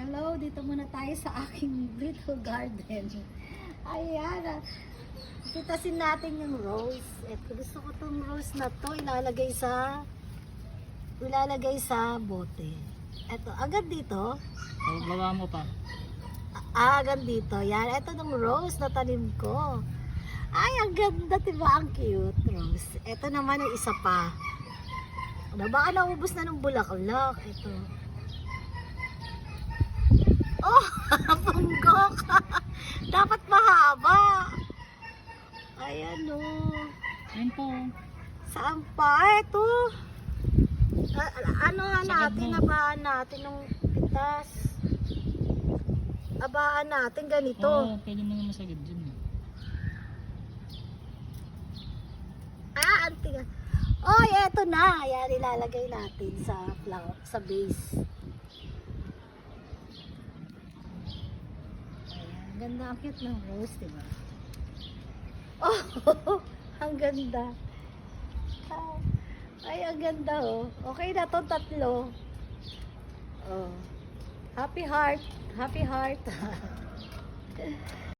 Hello, dito muna tayo sa aking little garden. Ayan. ah. Pitasin natin yung rose. Ito, gusto ko tong rose na to. Ilalagay sa ilalagay sa bote. Ito, agad dito. O, gawa mo pa. Ah, agad dito. Yan, ito ng rose na tanim ko. Ay, ang ganda, diba? Ang cute, rose. Ito naman yung isa pa. Ano, baka naubos na ng bulaklak. Ito. Oh, punggok. Dapat mahaba. Ayan, oh. Ayun po. Saan pa? Ito. A- a- ano nga natin? Abaan natin ng pitas. Abaan natin ganito. Oo, pwede mo naman sagad dyan. eh. Ah, antiga. Oh, eto na. Yan, ilalagay natin sa flower, sa base. Ayan, ganda ang cute ng rose, di ba? Oh, ang ganda. Ay, ang ganda, oh. Okay na to tatlo. Oh. Happy heart. Happy heart.